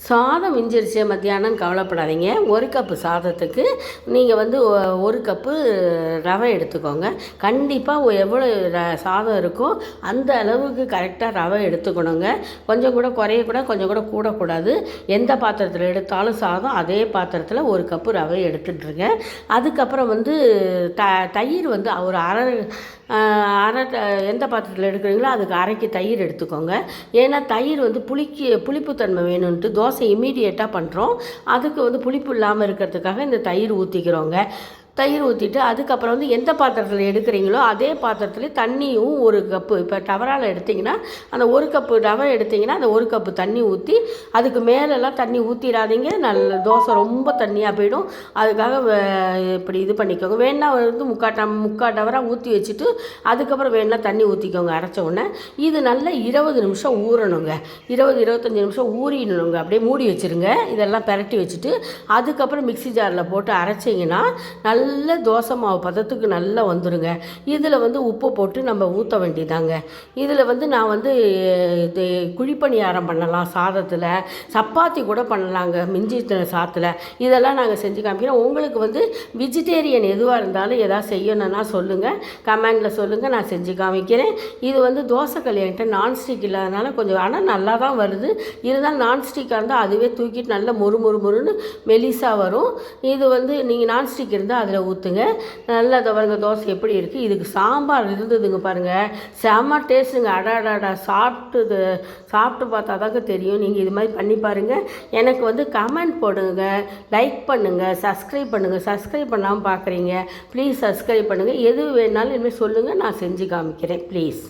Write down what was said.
சாதம் மிஞ்சிருச்சு மத்தியானம் கவலைப்படாதீங்க. ஒரு கப்பு சாதத்துக்கு நீங்கள் வந்து ஒரு கப்பு ரவை எடுத்துக்கோங்க. கண்டிப்பாக எவ்வளோ ர- சாதம் இருக்கோ அந்த அளவுக்கு கரெக்டாக ரவை எடுத்துக்கணுங்க. கொஞ்சம் கூட குறையக்கூடாது கொஞ்சம் கூட கூடக்கூடாது. எந்த பாத்திரத்தில் எடுத்தாலும் சாதம் அதே பாத்திரத்தில் ஒரு கப்பு ரவை எடுத்துட்ருங்க அதுக்கப்புறம் வந்து த தயிர் வந்து ஒரு அரை அரை எந்த பாத்திரத்தில் எடுக்கிறீங்களோ அதுக்கு அரைக்கு தயிர் எடுத்துக்கோங்க. ஏன்னா தயிர் வந்து புளிக்கு புளிப்புத்தன்மை வேணும்ன்ட்டு தோசை இமீடியட்டாக பண்ணுறோம் அதுக்கு வந்து புளிப்பு இல்லாமல் இருக்கிறதுக்காக இந்த தயிர் ஊற்றிக்கிறோங்க தயிர் ஊற்றிட்டு அதுக்கப்புறம் வந்து எந்த பாத்திரத்தில் எடுக்கிறீங்களோ அதே பாத்திரத்தில் தண்ணியும் ஒரு கப்பு. இப்போ டவரால் எடுத்திங்கன்னா அந்த ஒரு கப்பு டவர் எடுத்திங்கன்னா அந்த ஒரு கப்பு தண்ணி ஊற்றி அதுக்கு மேலெல்லாம் தண்ணி ஊற்றிடாதீங்க நல்ல தோசை ரொம்ப தண்ணியாக போயிடும். அதுக்காக வே- இப்படி இது பண்ணிக்கோங்க. வேணா வந்து முக்கா டம் முக்கா டவராக ஊற்றி வச்சுட்டு அதுக்கப்புறம் வேணா தண்ணி ஊற்றிக்கோங்க அரைச்ச உடனே. இது நல்லா இருபது நிமிஷம் ஊறணுங்க. இருபது இருபத்தஞ்சி நிமிஷம் ஊறிடணுங்க. அப்படியே மூடி வச்சுருங்க. இதெல்லாம் பிரட்டி வச்சுட்டு அதுக்கப்புறம் மிக்ஸி ஜாரில் போட்டு அரைச்சிங்கன்னா நல்ல நல்ல தோசை மாவு பதத்துக்கு நல்லா வந்துடுங்க இதில் வந்து உப்பு போட்டு நம்ம ஊற்ற வேண்டியதாங்க. இதில் வந்து நான் வந்து இது குழிப்பணியாரம் பண்ணலாம் சாதத்தில். சப்பாத்தி கூட பண்ணலாங்க மிஞ்சி சாத்தில். இதெல்லாம் நாங்கள் செஞ்சு காமிக்கிறோம். உங்களுக்கு வந்து வெஜிடேரியன் எதுவாக இருந்தாலும் எதாவது செய்யணும்னா சொல்லுங்கள் கமெண்டில் சொல்லுங்கள் நான் செஞ்சு காமிக்கிறேன். இது வந்து தோசைக்கல் என்கிட்ட நான்ஸ்டிக் இல்லாதனால கொஞ்சம் ஆனால் நல்லா தான் வருது. இருந்தாலும் நான்ஸ்டிக்காக இருந்தால் அதுவே தூக்கிட்டு நல்லா மொறு மொறு மொறுன்னு மெலிசாக வரும். இது வந்து நீங்கள் நான்ஸ்டிக் இருந்தால் அதில் ஊற்றுங்க நல்லா இதை பாருங்க தோசை எப்படி இருக்குது இதுக்கு சாம்பார் இருந்ததுங்க பாருங்கள் செம்ம டேஸ்ட்டுங்க. அடாடாடா சாப்பிட்டு சாப்பிட்டு பார்த்தா தாங்க தெரியும். நீங்கள் இது மாதிரி பண்ணி பாருங்கள் எனக்கு வந்து கமெண்ட் போடுங்க. லைக் பண்ணுங்கள் சப்ஸ்கிரைப் பண்ணுங்கள் சப்ஸ்கிரைப் பண்ணாமல் பார்க்குறீங்க ப்ளீஸ் சப்ஸ்கிரைப் பண்ணுங்கள் எது வேணாலும் இனிமேல் சொல்லுங்கள் நான் செஞ்சு காமிக்கிறேன். ப்ளீஸ்.